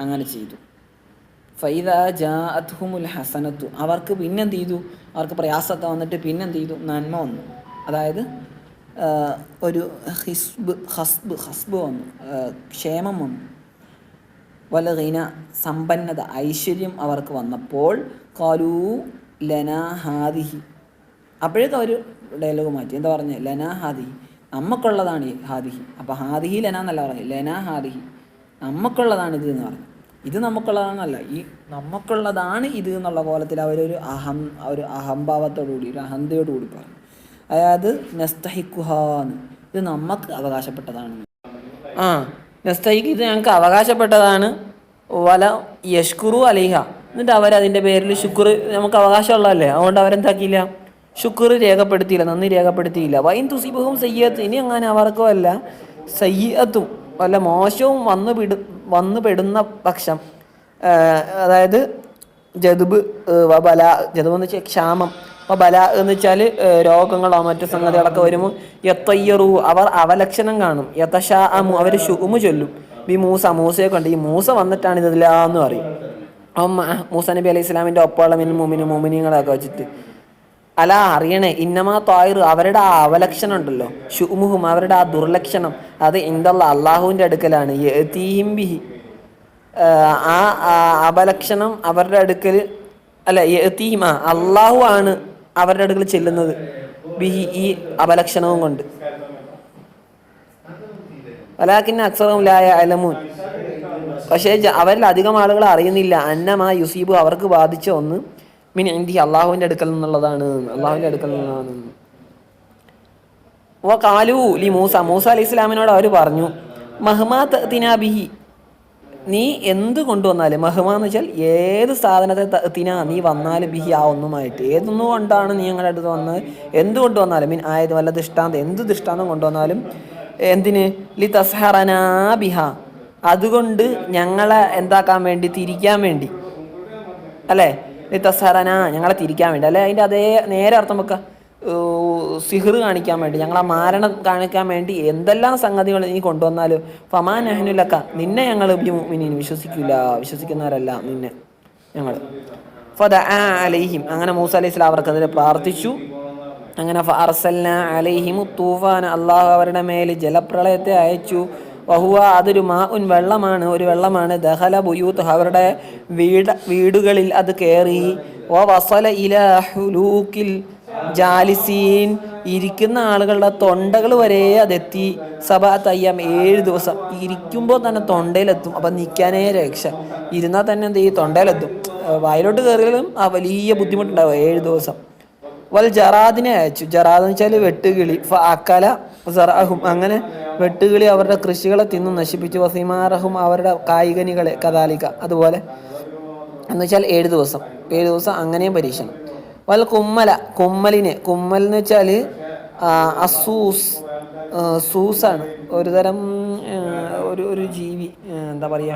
അങ്ങനെ ചെയ്തു. ഫൈദ ജാ അത്ഹുമുൽ ഹസനത്തു. അവർക്ക് പിന്നെന്ത് ചെയ്തു? അവർക്ക് പ്രയാസമൊക്കെ വന്നിട്ട് പിന്നെന്ത് ചെയ്തു? നന്മ വന്നു. അതായത് ഒരു ഹിസ്ബ് ഹസ്ബ് ഹസ്ബ് വന്നു. ക്ഷേമം വന്നു. വലഗീന സമ്പന്നത ഐശ്വര്യം അവർക്ക് വന്നപ്പോൾ കാലൂ ലനാ ഹാദിഹി. അപ്പോഴേക്കും അവർ ഡയലോഗ് മാറ്റി. എന്താ പറഞ്ഞത് ലനാ ഹാദിഹി. നമുക്കുള്ളതാണ് ഹാദിഹി. അപ്പോൾ ഹാദിഹി ലന എന്നല്ല പറഞ്ഞത് ലനാ ഹാദിഹി. നമുക്കുള്ളതാണ് ഇത് എന്ന് പറഞ്ഞു. ഇത് നമുക്കുള്ളതാണെന്നല്ല ഈ നമുക്കുള്ളതാണ് ഇത് എന്നുള്ള കോലത്തിൽ അവരൊരു അഹം ഒരു അഹംഭാവത്തോടു കൂടി ഒരു അഹന്തയോടുകൂടി പറഞ്ഞു. അതായത് നെസ്തഹിക്കുഹാന്ന് ഇത് നമുക്ക് അവകാശപ്പെട്ടതാണ്. ആ നെസ്തഹിക്ക് ഇത് ഞങ്ങൾക്ക് അവകാശപ്പെട്ടതാണ്. വല യഷ്കുറു അലിഹ. എന്നിട്ട് അവരതിന്റെ പേരിൽ ശുക്ർ നമുക്ക് അവകാശമുള്ളതല്ലേ? അതുകൊണ്ട് അവരെന്താക്കിയില്ല? ശുക്ർ രേഖപ്പെടുത്തിയില്ല നന്ദി രേഖപ്പെടുത്തിയില്ല. വൈൻ തുസിബും സയ്യത്ത്. ഇനി അങ്ങനെ അവർക്കും അല്ല സയ്യത്തും. വല്ല മോശവും വന്നു പിടു വന്നു പെടുന്ന പക്ഷം അതായത് ജതുബ് വബല ജതുബ് എന്ന് വെച്ചാൽ ക്ഷാമം. ബല എന്ന് വെച്ചാൽ രോഗങ്ങളോ മറ്റു സംഗതികളൊക്കെ വരുമ്പോൾ യത്തയ്യറു അവർ അവലക്ഷണം കാണും. യത്തഷാ അമു അവർ ഷുമു ചൊല്ലും. ബി മൂസ മൂസയെ കണ്ട് ഈ മൂസ വന്നിട്ടാണ് ഇതില്ലാന്ന് പറയും. അപ്പം മൂസ നബി അലൈഹി ഇസ്ലാമിന്റെ ഒപ്പമുള്ള മിൻ മുമിന് മുമിനിങ്ങളൊക്കെ വെച്ചിട്ട്. അല്ല അറിയണേ ഇന്നമാ തായിർ അവരുടെ ആ അവലക്ഷണം ഉണ്ടല്ലോ ഷുമുഹും അവരുടെ ആ ദുർലക്ഷണം. അത് ഇന്ദല്ല അള്ളാഹുവിന്റെ അടുക്കലാണ്. തീഹിംബിഹി ആ അപലക്ഷണം അവരുടെ അടുക്കൽ അല്ല യതീഹിം ആ അള്ളാഹു ആണ് അവരുടെ അടുക്കൽ ചെല്ലുന്നത്. ബിഹി ഈ അപലക്ഷണവും കൊണ്ട്. വലാക്കിന്ന അക്സറും ലായ അലമൂൻ പക്ഷേ അവരിൽ അധികം ആളുകൾ അറിയുന്നില്ല. അന്നമാ യുസീബു അവർക്ക് ബാധിച്ച ഒന്ന്. മീൻ ഇന്ത്യ അള്ളാഹുവിന്റെ അടുക്കൽ നിന്നുള്ളതാണ്. അള്ളാഹുവിന്റെ അടുക്കൽ നിന്നുള്ളതാണ്. ഓ കാലു ലി മൂസ. മൂസ അലൈഹി ഇസ്ലാമിനോട് അവർ പറഞ്ഞു മഹ്മാ തിനാബിഹി നീ എന്ത് കൊണ്ടുവന്നാലും? മഹ്മാ എന്ന് വെച്ചാൽ ഏത് സാധനത്തെ തിനാ നീ വന്നാലും ബിഹി ആ ഒന്നുമായിട്ട്. ഏതൊന്നു കൊണ്ടാണ് നീ ഞങ്ങളുടെ അടുത്ത് വന്നത് എന്ത് കൊണ്ടുവന്നാലും? മീൻ ആയത് വല്ല ദൃഷ്ടാന്തം എന്ത് ദൃഷ്ടാന്തം കൊണ്ടുവന്നാലും എന്തിന്? ലി തസ്ഹറനാ ബിഹ. അതുകൊണ്ട് ഞങ്ങളെ എന്താക്കാൻ വേണ്ടി? തിരിക്കാൻ വേണ്ടി. അല്ലേ? തസറന ഞങ്ങളെ തിരിക്കാൻ വേണ്ടി. അല്ലെ? അതിന്റെ അതേ നേരെ അർത്ഥം വെക്കുക സിഹിർ കാണിക്കാൻ വേണ്ടി. ഞങ്ങളെ മാരണം കാണിക്കാൻ വേണ്ടി എന്തെല്ലാം സംഗതികൾ നീ കൊണ്ടുവന്നാലും. ഫമാൻ അഹനുലക്ക നിന്നെ ഞങ്ങൾ മിനിന് വിശ്വസിക്കില്ല വിശ്വസിക്കുന്നവരല്ല നിന്നെ. ഞങ്ങൾ. അലൈഹിം. അങ്ങനെ മൂസ അലൈഹി സ്വലാം അവർക്കതിൽ പ്രാർത്ഥിച്ചു. അങ്ങനെ ഫർസൽന അലൈഹിം തൂഫാൻ അള്ളാഹു അവരുടെ മേൽ ജലപ്രളയത്തെ അയച്ചു. വഹുവ അതൊരു മാ ഉൻ വെള്ളമാണ്. ഒരു വെള്ളമാണ്. ദഹല ബുയൂത്ത്. അവരുടെ വീട് വീടുകളിൽ അത് കയറി വ വസല ഇല ഹുലൂക്കിൽ ജാലിസീൻ. ഇരിക്കുന്ന ആളുകളുടെ തൊണ്ടകൾ വരെ അതെത്തി. സഭ തയ്യാം ഏഴ് ദിവസം. ഇരിക്കുമ്പോൾ തന്നെ തൊണ്ടയിലെത്തും. അപ്പം നിൽക്കാനേ രക്ഷ. ഇരുന്നാൽ തന്നെ എന്ത് ചെയ്യും? തൊണ്ടയിലെത്തും. വയലോട്ട് കയറിയാലും ആ വലിയ ബുദ്ധിമുട്ടുണ്ടാവും. ഏഴ് ദിവസം. വൽ ജറാദിനെ അയച്ചു. ജറാദ് എന്ന് വെച്ചാൽ വെട്ടുകിളി. അക്കല ജറാഹും അങ്ങനെ വെട്ടുകിളി അവരുടെ കൃഷികളെ തിന്നു നശിപ്പിച്ചു. വസീമാറഹും അവരുടെ കായികനികളെ കഥാലിക. അതുപോലെ എന്ന് വെച്ചാൽ ഏഴ് ദിവസം. ഏഴ് ദിവസം അങ്ങനെയും പരീക്ഷണം. വൽ കുമ്മല കുമ്മലിനെ. കുമ്മൽ എന്ന് വെച്ചാൽ അസൂസ് സൂസാണ്. ഒരു തരം ഒരു ഒരു ജീവി എന്താ പറയുക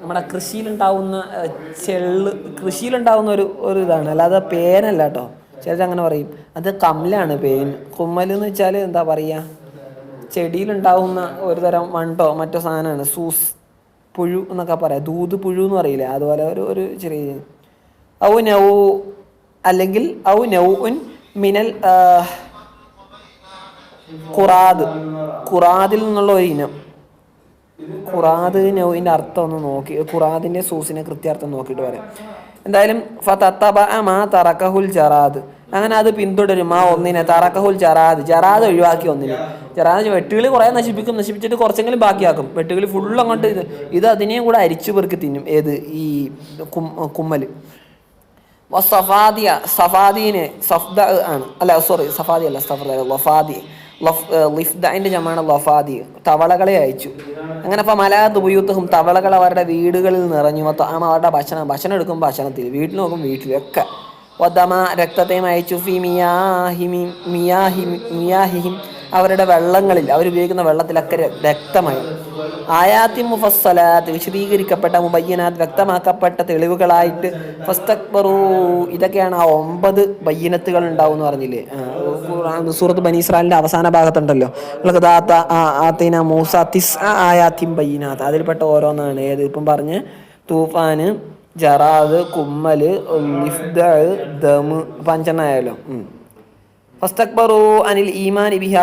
നമ്മുടെ കൃഷിയിലുണ്ടാവുന്ന ചെള്ള് കൃഷിയിലുണ്ടാവുന്ന ഒരു ഒരു ഇതാണ്. അല്ലാതെ പേനല്ല കേട്ടോ. ചിലരങ്ങനെ പറയും. അത് കമ്മലാണ് പേൻ. കുമ്മൽ എന്ന് വെച്ചാൽ എന്താ പറയുക ചെടിയിലുണ്ടാവുന്ന ഒരു തരം വണ്ടോ മറ്റോ സാധനമാണ് സൂസ് പുഴു എന്നൊക്കെ പറയാം. ദൂത് പുഴു എന്ന് പറയില്ലേ അതുപോലെ ഒരു ഒരു ചെറിയ ഔ നൗ അല്ലെങ്കിൽ ഔ നൗ ഉൻ മിനൽ ഖുറാദ്. ഖുറാദിൽ നിന്നുള്ള ഒരു ഇനം. ഖുറാദ് നൗവിന്റെ അർത്ഥം ഒന്ന് നോക്കി ഖുറാദിന്റെ സൂസിനെ കൃത്യാർത്ഥം നോക്കിയിട്ട് പറയാം. എന്തായാലും ഫതത്തബ മാ തറക്കഹുൽ ജറാദ്. അങ്ങനെ അത് പിന്തുടരും. ആ ഒന്നിനെ തറക്കഹുൽ ജറാദ്. ജറാദ് ഒഴിവാക്കി ഒന്നിനെ. ജറാദ് വെട്ടുകിളി കുറേ നശിപ്പിക്കും. നശിപ്പിച്ചിട്ട് കുറച്ചെങ്കിലും ബാക്കിയാക്കും. വെട്ടുകിളി ഫുള്ള് അങ്ങോട്ട് ഇത് ഇത് അതിനെയും കൂടെ അരിച്ചു പെറുക്കി തിന്നും. ഏത്? ഈ കുമ്മൽ. സഫാദിയ സഫാദീന് സഫ്ദ ആണ്. അല്ല സോറി സഫാദി അല്ല സഫാദി ലഫാദി ജമാണ് ലഫാദി തവളകളെ അയച്ചു. അങ്ങനെ അപ്പം മലയാളത്ത് ഉപയോഗത്തും തവളകൾ അവരുടെ വീടുകളിൽ നിറഞ്ഞു. അവരുടെ ഭക്ഷണം ഭക്ഷണം എടുക്കും ഭക്ഷണത്തിൽ വീട്ടിൽ നോക്കും വീട്ടിലൊക്കെ ഒതമ രക്തത്തെയും അയച്ചു ഫി മിയാഹിമി മിയാഹി മിയാഹിഹിം. അവരുടെ വെള്ളങ്ങളിൽ അവരുപയോഗിക്കുന്ന വെള്ളത്തിലൊക്കെ രക്തമായി. ആയാത്തി മുഫസ്സലാത്ത് വിശദീകരിക്കപ്പെട്ട മുബയ്യനാത്ത് വ്യക്തമാക്കപ്പെട്ട തെളിവുകളായിട്ട് ഫസ്തക്ബറു. ഇതൊക്കെയാണ് ആ ഒമ്പത് ബയ്യനത്തുകൾ ഉണ്ടാവും എന്ന് പറഞ്ഞില്ലേ സൂറത്ത് ബനി ഇസ്രാലിന്റെ അവസാന ഭാഗത്തുണ്ടല്ലോ. ലഖദാത്ത മൂസ തിസ് ആയാത്തിം ബയ്യനാത്ത്. അതിൽപ്പെട്ട ഓരോന്നാണ്. ഏത്? ഇപ്പം പറഞ്ഞ് തൂഫാന് ജറാദ് കുമ്മൽ ദമ് പഞ്ചെണ്ണായാലോ ഫസ്തക്ബറു അനിൽ ഈമാൻ ബിഹ.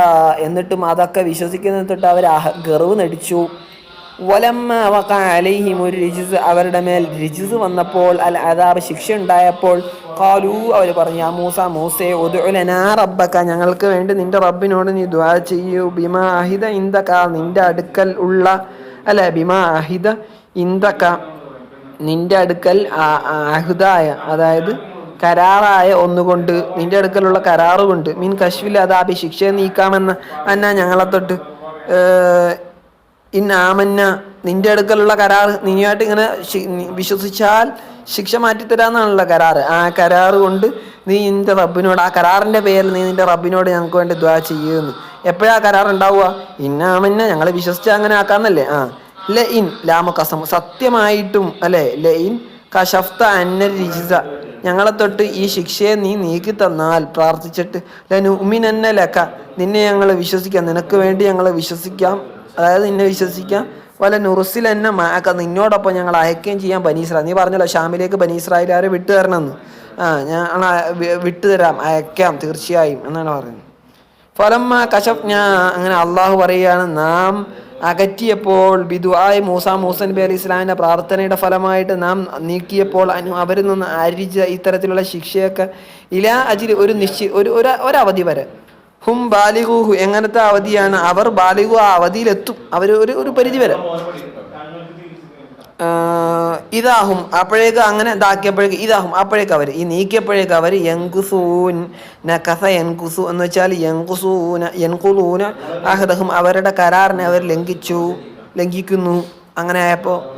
എന്നിട്ടും അതൊക്കെ വിശ്വസിക്കുന്ന തൊട്ട് അവർ ഗർവ് നടിച്ചു. വലമ്മ വഖ അലൈഹിം ഒരു അവരുടെ മേൽ രിജിസ് വന്നപ്പോൾ അൽ അതാബ് ശിക്ഷ ഉണ്ടായപ്പോൾ കാലു അവർ പറഞ്ഞു ആ മൂസ മൂസേ ഒതുലനാ റബ്ബക്ക ഞങ്ങൾക്ക് വേണ്ടി നിന്റെ റബ്ബിനോട് നീ ദ്വാ ചെയ്യൂ. ബിമാ അഹിത ഇന്ദക നിന്റെ അടുക്കൽ ഉള്ള അല്ല ബിമാ അഹിത ഇന്ദക നിന്റെ അടുക്കൽ അഹുദായ അതായത് കരാറായ ഒന്നുകൊണ്ട് നിന്റെ അടുക്കലുള്ള കരാറുകൊണ്ട് മീൻ കശ്വിൽ അതാപി ശിക്ഷയെ നീക്കാമെന്ന് അന്ന ഞങ്ങളെ തൊട്ട് ഇന്നാമന്ന നിന്റെ അടുക്കലുള്ള കരാർ നീയായിട്ട് ഇങ്ങനെ വിശ്വസിച്ചാൽ ശിക്ഷ മാറ്റിത്തരാന്നാണല്ലോ കരാറ്. ആ കരാറ് കൊണ്ട് നീ നിന്റെ റബ്ബിനോട് ആ കരാറിന്റെ പേരിൽ നീ നിന്റെ റബ്ബിനോട് ഞങ്ങൾക്ക് വേണ്ടി ദ്വാ ചെയ്യുമെന്ന് എപ്പോഴാ കരാർ ഉണ്ടാവുക ഇന്നാമന്ന ഞങ്ങൾ വിശ്വസിച്ച അങ്ങനെ ആക്കാന്നല്ലേ? ആ. ല ഇൻ ലാമ കസം സത്യമായിട്ടും അല്ലെ? ലൈൻ കശഫ്ത അന്ന രിജിസ. ഞങ്ങളെ തൊട്ട് ഈ ശിക്ഷയെ നീ നീക്കി തന്നാൽ പ്രാർത്ഥിച്ചിട്ട് ലനു ലനുമിനന്ന ലക്ക നിന്നെ ഞങ്ങൾ വിശ്വസിക്കാം. നിനക്ക് വേണ്ടി ഞങ്ങൾ വിശ്വസിക്കാം. അതായത് നിന്നെ വിശ്വസിക്കാം. വല നുറുസിൽ എന്നെ മാക്ക നിന്നോടൊപ്പം ഞങ്ങൾ അയക്കുകയും ചെയ്യാം ബനീസ്ര നീ പറഞ്ഞല്ലോ ഷാമിലേക്ക് ബനീസ്രായിലാരെ വിട്ടു തരണമെന്ന് ആ ഞാൻ വിട്ടുതരാം അയക്കാം തീർച്ചയായും എന്നാണ് പറയുന്നത്. ഫലം കശ ഞാൻ അങ്ങനെ അള്ളാഹു പറയുകയാണ് നാം അകറ്റിയപ്പോൾ ബിദുആയ് മൂസ മൂസൻ ബി അലി ഇസ്ലാമിന്റെ പ്രാർത്ഥനയുടെ ഫലമായിട്ട് നാം നീക്കിയപ്പോൾ അവരിൽ നിന്ന് അരിച്ച ഇത്തരത്തിലുള്ള ശിക്ഷയൊക്കെ ഇലാ അജിൽ ഒരു നിശ്ചി ഒരു ഒരു ഒരവധി വരെ. ഹും ബാലിഗുഹു എങ്ങനത്തെ അവധിയാണ്? അവർ ബാലിഗു ആ അവധിയിലെത്തും. അവർ ഒരു ഒരു പരിധി വരെ. ഇതാഹും. അപ്പോഴേക്ക് അങ്ങനെ ഇതാക്കിയപ്പോഴേക്ക് ഇതാഹും. അപ്പോഴേക്ക് അവർ ഈ നീക്കിയപ്പോഴേക്ക് അവർ യങ്കുസൂൻ നഖസ യൻകുസു എന്ന് വെച്ചാൽ യങ്കുസൂന യൻകുലൂന അഹദഹും അവരുടെ കരാറിനെ അവർ ലംഘിച്ചു ലംഘിക്കുന്നു. അങ്ങനെ ആയപ്പോൾ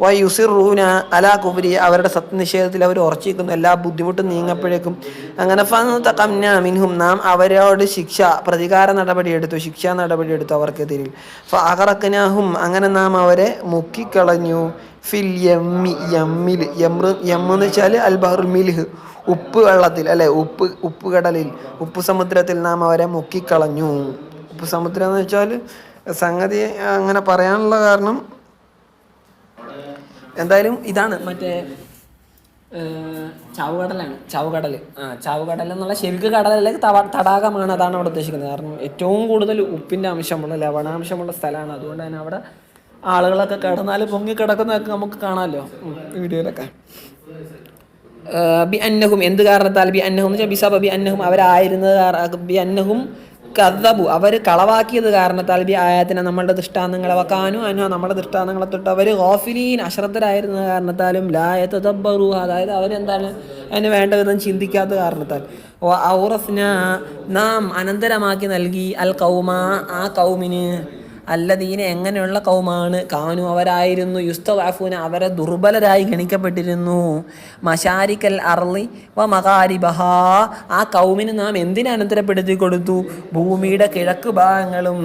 വയുസിറൂന അലാ കുബരി അവരുടെ സത്യനിഷേധത്തിൽ അവർ ഉറച്ചിരിക്കുന്നു. എല്ലാ ബുദ്ധിമുട്ടും നീങ്ങപ്പോഴേക്കും അങ്ങനെ ഫന്ന മിൻഹും നാം അവരോട് ശിക്ഷ പ്രതികാര നടപടി എടുത്തു. ശിക്ഷാ നടപടി എടുത്തു അവർക്കെതിരിൽ ഫഅഖറഖ്നാഹും അങ്ങനെ നാം അവരെ മുക്കിക്കളഞ്ഞു. ഫിൽ യമ്മി യമ്മിൽ യമ്ര യമ്മെന്ന് വെച്ചാൽ അൽബഹർ മിൽഹ് ഉപ്പ് വെള്ളത്തിൽ അല്ലെ? ഉപ്പ് ഉപ്പ് കടലിൽ ഉപ്പ് സമുദ്രത്തിൽ നാം അവരെ മുക്കിക്കളഞ്ഞു. ഉപ്പ് സമുദ്രം എന്ന് വെച്ചാൽ സംഗതി അങ്ങനെ പറയാനുള്ള കാരണം എന്തായാലും ഇതാണ്. മറ്റേ ചാവുകടലാണ് ചാവുകടൽ. ആ ചാവുകടൽ എന്നുള്ള ശരിക്ക് കടലല്ലേ തടാകമാണ് അതാണ് അവിടെ ഉദ്ദേശിക്കുന്നത്. കാരണം ഏറ്റവും കൂടുതൽ ഉപ്പിന്റെ അംശമുള്ള ലവണാംശമുള്ള സ്ഥലമാണ്. അതുകൊണ്ട് തന്നെ അവിടെ ആളുകളൊക്കെ കിടന്നാൽ പൊങ്ങി കിടക്കുന്നതൊക്കെ നമുക്ക് കാണാമല്ലോ. വീഡിയോയിലൊക്കെ. ബി അന്നഹും. എന്ത് കാരണത്താൽ ബി അന്നഹും ബിസബ ബി അന്നഹും അവരായിരുന്നത് ബി അന്നഹും കഥബു. അവർ കളവാക്കിയത് കാരണത്താൽ ബി ആയത്തിനെ നമ്മളുടെ ദൃഷ്ടാന്തങ്ങളെ വക്കാനും അനു നമ്മുടെ ദൃഷ്ടാന്തങ്ങളെ തൊട്ട് അവർ ഗോഫിലീൻ അശ്രദ്ധരായിരുന്ന കാരണത്താലും ലായത്ത് തബ്ബറു അതായത് അവരെന്താണ് അതിന് വേണ്ട വിധം ചിന്തിക്കാത്ത കാരണത്താൽ. ഔറഫ്ന നാം അനന്തരമാക്കി നൽകി അൽ കൗമ ആ കൗമിന് അല്ലദീന എങ്ങനെയുള്ള കൗമാണ്? കാനു അവരായിരുന്നു യുസ്തവാഫൂന അവരെ ദുർബലരായി ഗണിക്കപ്പെട്ടിരുന്നു. മഷാരിക്കൽ അർളി വ മകാരിബഹ ആ കൗമിന് നാം എന്തിനെ അനന്തരപ്പെടുത്തി കൊടുത്തു? ഭൂമിയുടെ കിഴക്ക് ഭാഗങ്ങളും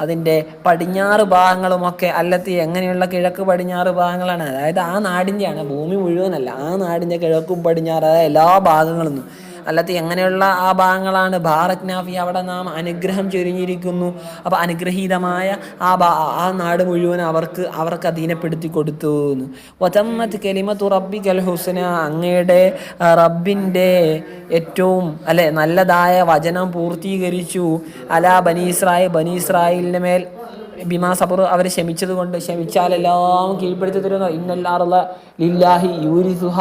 അതിന്റെ പടിഞ്ഞാറ് ഭാഗങ്ങളുമൊക്കെ അല്ലത്തി എങ്ങനെയുള്ള കിഴക്ക് പടിഞ്ഞാറ് ഭാഗങ്ങളാണ്. അതായത് ആ നാടിന്റെയാണ് ഭൂമി മുഴുവനല്ല ആ നാടിന്റെ കിഴക്കും പടിഞ്ഞാറ് അതായത് എല്ലാ ഭാഗങ്ങളും. അല്ലാത്ത എങ്ങനെയുള്ള ആ ഭാഗങ്ങളാണ്? ഭാരത്നാഫി അവിടെ നാം അനുഗ്രഹം ചൊരിഞ്ഞിരിക്കുന്നു. അപ്പോൾ അനുഗ്രഹീതമായ ആ ആ നാട് മുഴുവൻ അവർക്ക് അവർക്ക് അധീനപ്പെടുത്തി കൊടുത്തു എന്ന്. വതമ്മത്ത് കെലിമത്തു റബ്ബി കൽ ഹുസന അങ്ങയുടെ റബ്ബിന്റെ ഏറ്റവും അല്ലെ നല്ലതായ വചനം പൂർത്തീകരിച്ചു. അലാ ബനീസ്രായ് ബനീസ്രായിലിന്റെ മേൽ ബിമാ സബർ അവർ ക്ഷമിച്ചത് കൊണ്ട് ക്ഷമിച്ചാലെല്ലാം കീഴ്പ്പെടുത്തി തരുന്നു. ഇന്നല്ലാറുള്ള ലില്ലാഹി യൂരിസുഹ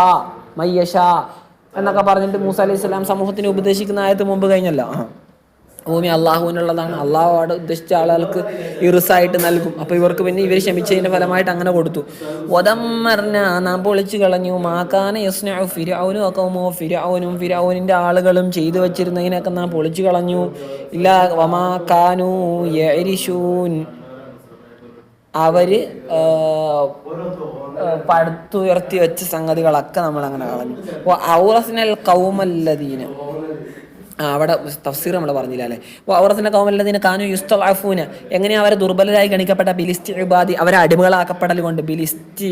മയ്യഷ. എന്നൊക്കെ പറഞ്ഞിട്ട് മൂസ അലൈഹി സ്വലാം സമൂഹത്തിന് ഉപദേശിക്കുന്ന ആയത്ത് മുമ്പ് കഴിഞ്ഞല്ലോ. ആ. ഭൂമി അള്ളാഹുവിനുള്ളതാണ്. അള്ളാഹു അവിടെ ഉദ്ദേശിച്ച ആളുകൾക്ക് ഇറുസായിട്ട് നൽകും. അപ്പോൾ ഇവർക്ക് പിന്നെ ഇവർ ക്ഷമിച്ചതിന്റെ ഫലമായിട്ട് അങ്ങനെ കൊടുത്തു. നാം പൊളിച്ചു കളഞ്ഞു. മാക്കാന യസ്നു ഫിരൗനും അക്കൗമോ ഫിരൗനും ആളുകളും ചെയ്തു വച്ചിരുന്നതിനൊക്കെ നാം പൊളിച്ചു കളഞ്ഞു. ഇല്ല യരിഷൂൻ അവർ ആ, പടുത്തുയർത്തി വെച്ച സംഗതികളൊക്കെ നമ്മൾ അങ്ങനെ കളഞ്ഞു ഔറസിനൽ കൗമല്ലദീന. അവിടെ തഫ്സീർ നമ്മൾ പറഞ്ഞില്ല അല്ലേ? അപ്പോൾ കൗമല്ലതിന് കാനു യുസ്തഫൂന എങ്ങനെയാണ് അവരെ ദുർബലരായി ഗണിക്കപ്പെട്ട ബിലിസ്തി ഉബാദി അവരെ അടിമകളാക്കപ്പെടൽ കൊണ്ട് ബിലിസ്തി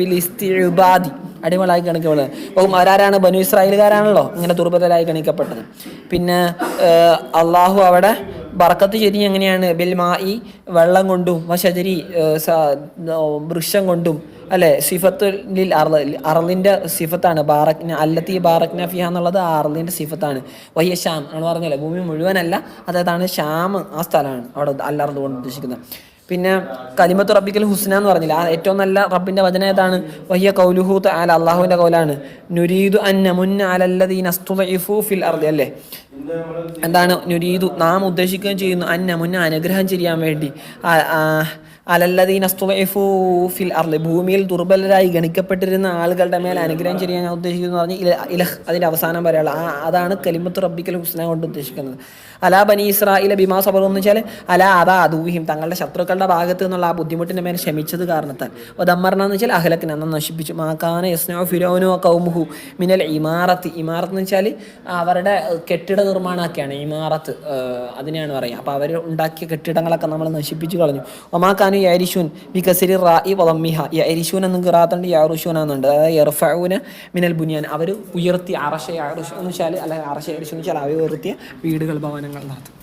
ബിലിസ്തി ഉബാദി അടിമകളായി കണിക്കപ്പെടുന്നത് അപ്പോൾ അവരാരാണ് ബനു ഇസ്രായേലുകാരാണല്ലോ ഇങ്ങനെ ദുർബലരായി കണിക്കപ്പെട്ടത്. പിന്നെ അള്ളാഹു അവിടെ ബർക്കത്ത് ചെരി എങ്ങനെയാണ്? ബിൽമായി വെള്ളം കൊണ്ടും വശജരി വൃക്ഷം കൊണ്ടും അല്ലെ? സിഫത്തുലിൽ അർള അർലിന്റെ സിഫത്താണ്. ബാറക്ന അല്ലത്തി ബാറക്ന ഫിഹ എന്നുള്ളത് അറലിന്റെ സിഫത്താണ്. വയ്യ ഷാം എന്ന് പറഞ്ഞല്ലേ ഭൂമി മുഴുവനല്ല. അതായതാണ് ഷാം ആ സ്ഥലമാണ് അവിടെ അല്ലർദ് കൊണ്ട് ഉദ്ദേശിക്കുന്നത്. പിന്നെ കലിമത്ത് റബ്ബിക്കൽ ഹുസ്ന എന്ന് പറഞ്ഞില്ല? ആ ഏറ്റവും നല്ല റബ്ബിന്റെ വചന ഏതാണ്? വഹിയ കൗലുഹൂത്ത് അല അള്ളാഹുവിന്റെ കൗലാണ്. നുരീദു അന്ന മുന്ന അസ്തുദഇഫു ഫിൽ അർദി അല്ലേ? എന്താണ്? നുരീദു നാം ഉദ്ദേശിക്കുകയും ചെയ്യുന്നു അന്ന മുന്ന അനുഗ്രഹം ചെയ്യാൻ വേണ്ടി. അലല്ലദീൻ ആ, ഫിൽ ഭൂമിയിൽ ദുർബലരായി ഗണിക്കപ്പെട്ടിരുന്ന ആളുകളുടെ മേൽ അനുഗ്രഹം ചെയ്യാൻ ഞാൻ ഉദ്ദേശിക്കുന്നു പറഞ്ഞ് ഇല ഇലഹ് അതിന്റെ അവസാനം വരെയുള്ള ആ അതാണ് കലിമത്ത് റബ്ബിക്കൽ ഹുസ്ന കൊണ്ട് ഉദ്ദേശിക്കുന്നത്. അലാ ബനി ഇസ്രായിലെ ബിമാ സബർ എന്ന് വെച്ചാൽ അലാ അതാ അദൂഹിം തങ്ങളുടെ ശത്രുക്കളുടെ ഭാഗത്ത് നിന്നുള്ള ആ ബുദ്ധിമുട്ടിന്റെ മേൽ ക്ഷമിച്ചത് കാരണത്താൽ. ദമ്മർണ എന്ന് വെച്ചാൽ അഹലക്കിനെ അന്ന് നശിപ്പിച്ചു. മാക്കാന യസ്നോ ഫിരോനോ കൗമുഹു മിനൽ ഇമാറത്ത്. ഇമാറത്ത് എന്ന് വെച്ചാൽ അവരുടെ കെട്ടിട നിർമ്മാണമൊക്കെയാണ്. ഇമാറത്ത് അതിനെയാണ് പറയുക. അപ്പോൾ അവർ ഉണ്ടാക്കിയ കെട്ടിടങ്ങളൊക്കെ നമ്മൾ നശിപ്പിച്ചു കളഞ്ഞു. ഒമാക്കാനു യരിഷൂൻ കസിരി റായി വമിഹ യരിഷൂൻ എന്ന് കിറാത്തുണ്ട് യാറുഷൂൻ എന്നുണ്ട് അതായത് ഇർഫൂന് മിനൽ ബുനിയാൻ. അവർ ഉയർത്തി അറശ യാറുഷു എന്ന് വെച്ചാൽ അല്ല അറശ യരിഷു എന്ന് വെച്ചാൽ അവർ ഉയർത്തിയ വീടുകൾ ഭവനങ്ങൾ. I'm